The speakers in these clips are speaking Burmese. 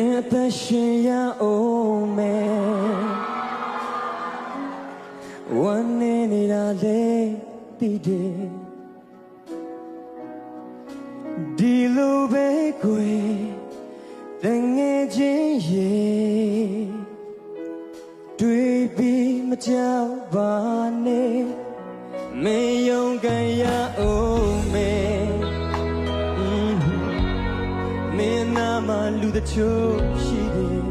င်းအသက်ရှင်ရအောင်မယ်ဝမ်းနေနေတာလေတည်တယ်ဒီလိုပဲကိုယ်တငယ်ချင်းရေတွေ့ပြီးမကြောက်ပါနဲ့မယုံ မင်းနာမလူတချို့ရှိတယ်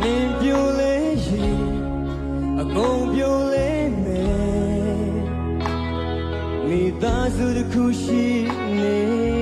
မင်းပြိုလေးရှိအကုန်ပြိုလေးမယ်မိသားစုတစ်ခုရှိနေ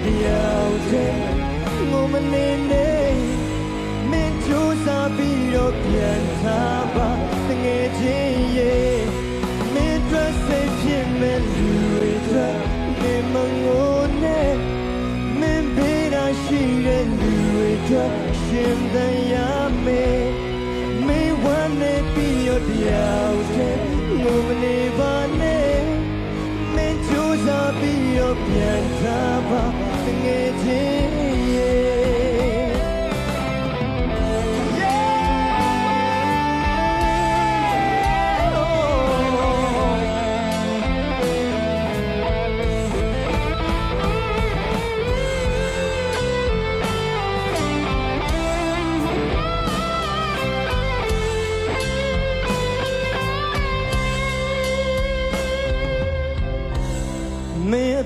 ပြီးတော့တရားတဲ့ငိုမနေနဲ့မင်းကြိုးစားပြီးတော့ပြန်ထားပါတငယ်ချင်းရဲ့မင်းတို့စိတ်ဖြစ်မဲ့လူတွေအတွက်နေမငိုနဲ့မင်းဘေးရရှိတဲ့လူတွေအတွက်ရှင်သန်ရမယ်မင်းဝမ်းနေပြီးရတရားတဲ့ငိုမနေပါနဲ့မင်းကြိုးစားပြီးတော့ပြန်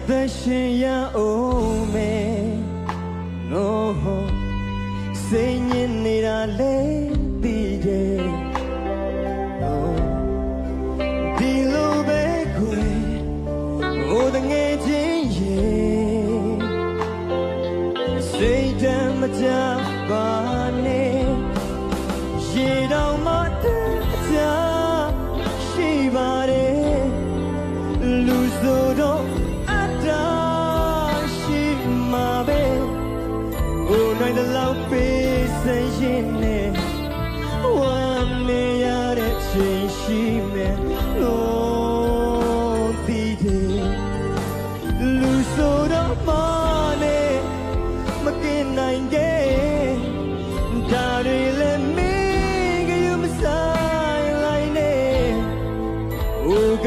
သက်ရှင်ရအောင်မယ်နော်စိတ်ညစ်နေတာလေပြီးတယ်ဒီလိုပဲခွေဟိုတငယ်ချင်းရေစိတ်တမ်းမကြပါ ရှိမယ်လို့ဒီတယ်လူဆိုတော့မနဲ့မကင်နိုင်ခဲ့ဒါတွေလည်းမင်းကယူမဆိုင်လိုက်နဲ့ဟိုက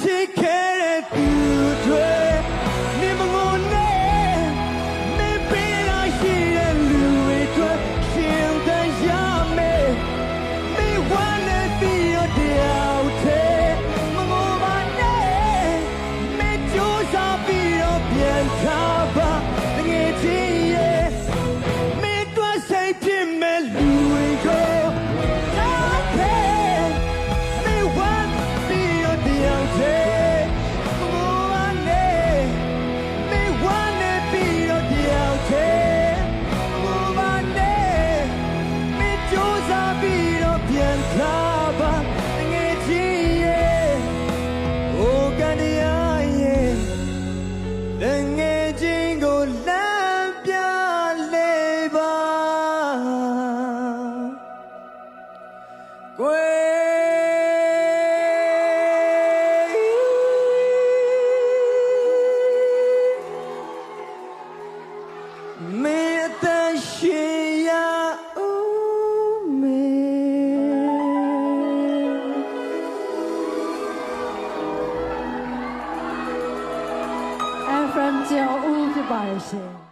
ချစ်ခဲ့တဲ့သူတွေနေမငုံနဲ့မင်းပေးရရှိတဲ့လူတွေအတွက်ရှင်သန်ရမယ်မင်းဝမ်းနဲ့ပြီးရတရားထဲမငုံပါနဲ့မင်းကြိုးစားပြီးတော့ပြန်ထားပါ ပါတယ်ရှင်